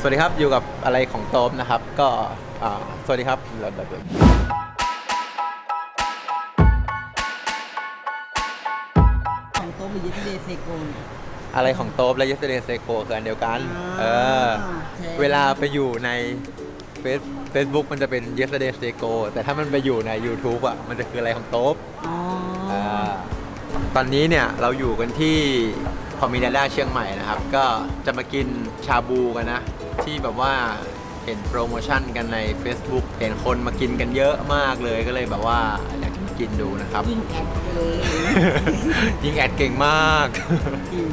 สวัสดีครับ อยู่กับอะไรของโต๊บนะครับ ก็อ่าสวัสดีครับของโต๊ะหรือยัตเดเซโกนอะไรของโต๊บและ yesterday s e c o คืออันเดียวกัน อ่าเออ ใช่ เวลาไปอยู่ในเฟซ Facebook มันจะเป็น yesterday s e c o แต่ถ้ามันไปอยู่ใน YouTube อะ มันจะคืออะไรของโต๊บ อ๋ออ่าตอนนี้เนี่ยเราอยู่กันที่คอมมินาด้าเชียงใหม่นะครับ ก็จะมากินชาบูกันนะ ที่แบบว่าเห็นโปรโมชั่นกันใน Facebook เห็นคนมากินกันเยอะมากเลยก็เลยแบบว่าอยากจะมากินดูนะครับ ยิ่งแอดเลยยิงแอดเก่งมาก หิว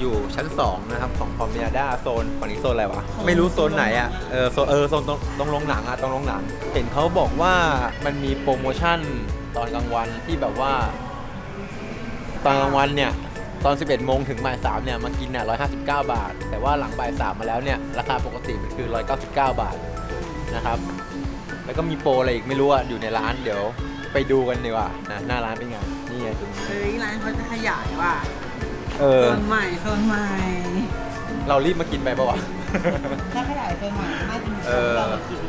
อยู่ชั้น 2 นะครับ ของคอมมินาด้าโซนฝั่งนี้โซนอะไรวะโซนไม่รู้โซนไหนอะ เออโซนเออโซนตรงตรงโรงหนังอะตรงโรงหนัง เห็นเขาบอกว่ามันมีโปรโมชั่นตอนกลางวันที่แบบว่า ตอนกลางวันเนี่ย ตอน 11 โมงถึงบ่าย3เนี่ยมากินเนี่ย159 บาท แต่ว่าหลังบ่าย3มาแล้วเนี่ยราคาปกติมันคือ 199 บาทนะครับ แล้วก็มีโปรอะไรอีกไม่รู้อะอยู่ในร้านเดี๋ยวไปดูกันดีกว่านะหน้าร้านเป็นไงนี่ไงตรงนี้เฮ้ยร้านเขาจะขยายว่ะเออโซนใหม่โซนใหม่เรารีบมากินไปปะวะ ถ้าขยายโซนใหม่น่าจะมีโซเอนอเรามากิน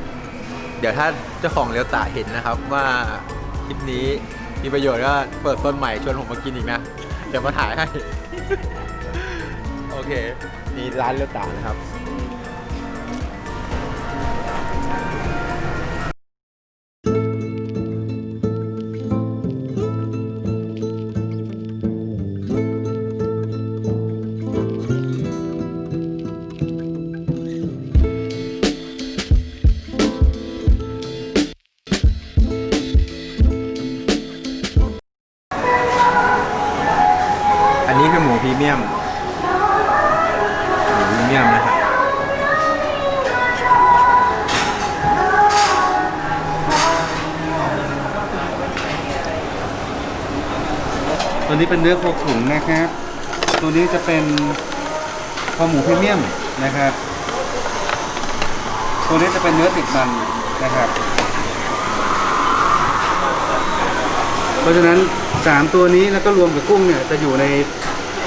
เดี๋ยวถ้าเจ้าของเลี้ยวตาเห็นนะครับว่าคลิปนี้มีประโยชน์ก็เปิดต้นใหม่ชวนผมมากินอีกนะ เดี๋ยวมาถ่ายให้ โอเค มีร้านเลี้ยวตานะครับ พรีเมียมหมูพรีเมียมนะครับตัวนี้เป็นเนื้อโคขุนนะครับ ตัวนี้จะเป็นคอหมูพรีเมียมนะครับ ตัวนี้จะเป็นเนื้อติดมันนะครับ เพราะฉะนั้น 3 ตัวนี้แล้วก็รวมกับกุ้งเนี่ยจะอยู่ใน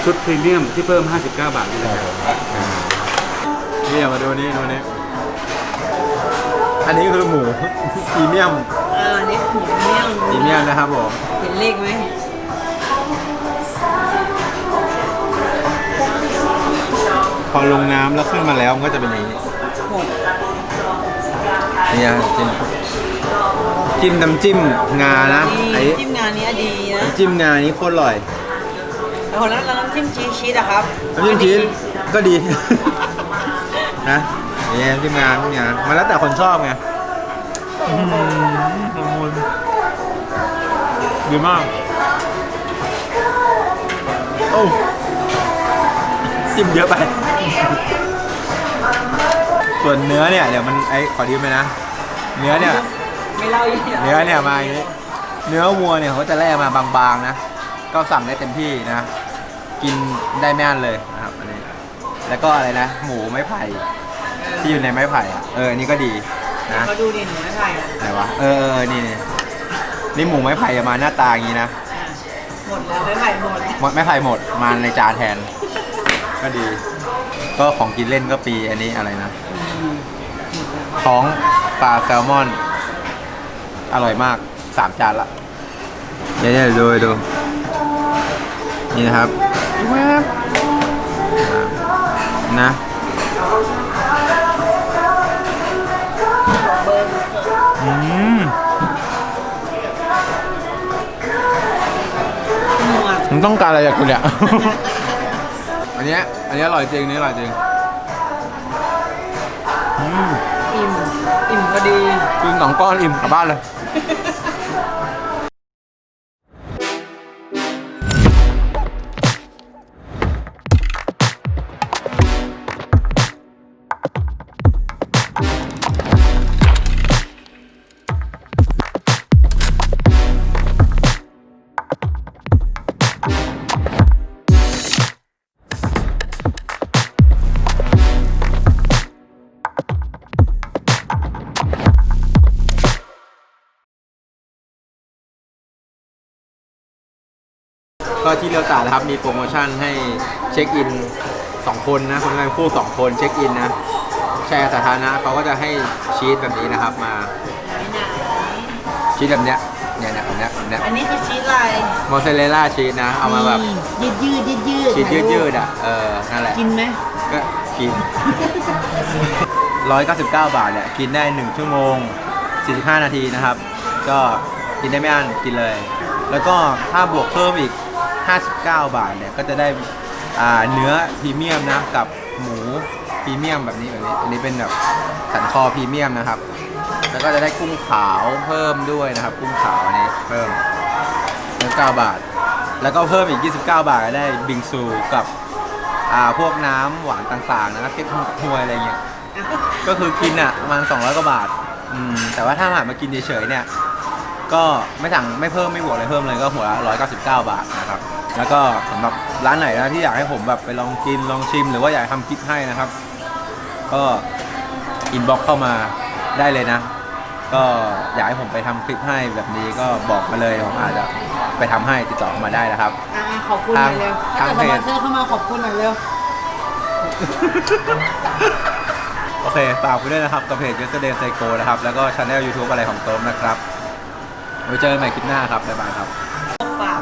ชุดพรีเมียมที่เพิ่ม 59 บาทนี่นะครับนี่เอามาดูนี่ดูนี่อันนี้คือหมู พรีเมียมเอออันนี่หมูเมี่ยงพรีเมียมนะครับผมเห็นเลขไหมพอลงน้ำแล้วขึ้นมาแล้วมันก็จะเป็นอย่างนี้หกนี่นะจิ้มจิ้มน้ำจิ้มงานะไอ้นี่จิ้มงานนี้ดีนะ น้ำจิ้มงานี้โคตรอร่อย แล้วแล้วแล้วน้ำจิ้มชีสชีสอะครับน้ำจิ้มชีสก็ดี นะนี่น้ำจิ้มงาน้ำจิ้มงามันแล้วแต่คนชอบไงอื้อหือละมุนดีมากโอ้จิ้มเยอะไป ส่วนเนื้อเนี่ยเดี๋ยวมันไอ้ขอดีไหมนะ เนื้อเนี่ย ไม่เล่าอีกหรเนื้อเนี่ยมาอย่างนี้ เนื้อวัวเนี่ยเขาจะแล่มาบางๆนะ ก็สั่งได้เต็มที่นะ กินได้ไม่อั้นเลยนะครับอันนี้แล้วก็อะไรนะ หมูไม้ไผ่ที่อยู่ในไม้ไผ่อะเอออันนี้ก็ดีนะเขาดูดิหนูไม่ไผ่อะไหนวะเออเออนี่นี่นี่หมูไม้ไผ่จะมาหน้าตาอย่างนี้นะหมดแล้วไม่ไผ่หมดหมดไม้ไผ่หมดมาในจานแทน ก็ดี ก็ของกินเล่นก็ปีอันนี้อะไรนะท้องปลาแซลมอน อร่อยมากสามจานละเดี๋ยวๆดูดู นี่นะครับแวบนะอืมหมดมึงต้องการอะไรจากกูเนี่ย อันเนี้ยอันเนี้ยอร่อยจริงอันนี้อร่อยจริงอืมอิ่ม อิ่มพอดีกินสองก้อนอิ่มกลับบ้านเลย ก็ที่เรียวตานะครับมีโปรโมชั่นให้เช็คอินสองคนนะคนงานคู่สองคนเช็คอินนะแชร์สาธารณะเขาก็จะให้ชีสแบบนี้นะครับมาชีสแบบเนี้ยเนี่ยเนี่ยแบบเนี้ยแบบเนี้ยอันนี้คือชีสอะไรมอสซาเรลล่าชีสนะ เอามาแบบยืดยืดยืดยืดชีสยืดๆอะเออนั่นแหละกินไหมก็กิน 199 บาทเนี่ยกินได้ 1 ชั่วโมง 45 นาทีนะครับ ก็กินได้ไม่อั้นกินเลย แล้วก็ถ้าบวกเพิ่มอีก 59 บาทเนี่ยก็จะได้เนื้อพรีเมียมนะกับหมูพรีเมียมแบบนี้แบบนี้อันนี้เป็นแบบสันคอพรีเมียมนะครับ แล้วก็จะได้กุ้งขาวเพิ่มด้วยนะครับ กุ้งขาวอันนี้เพิ่ม9บาท แล้วก็เพิ่มอีก 29 บาทก็ได้บิงซูกับพวกน้ำหวานต่างๆนะครับเก็ตฮวยอะไรเงี้ยก็คือกินอะประมาณ200กว่าบาทแต่ว่าถ้าหากมากินเฉยๆเนี่ย ก็ไม่สั่งไม่เพิ่มไม่บวกอะไรเพิ่มเลยก็หัวละ199 บาทนะครับ แล้วก็สำหรับร้านไหนนะที่อยากให้ผมแบบไปลองกินลองชิม หรือว่าอยากทำคลิปให้นะครับ ก็อินบ็อกเข้ามาได้เลยนะ ก็อยากให้ผมไปทำคลิปให้แบบนี้ก็บอกมาเลยเดี๋ยวผมอาจจะไปทำให้ติดต่อเข้ามาได้นะครับ อ่าขอบคุณหน่อยเร็วทาถ้างเกิดสเพจปอนเซอร์เข้ามาขอบคุณหน่อยเร็ว โอเคฝากไปด้วยนะครับกับเพจ Yesterday Psycho นะครับ แล้วก็ช anel YouTube อะไรของโต๊มนะครับ ไว้เจอกันใหม่คลิปหน้าครับบ๊ายบายครับ ปาก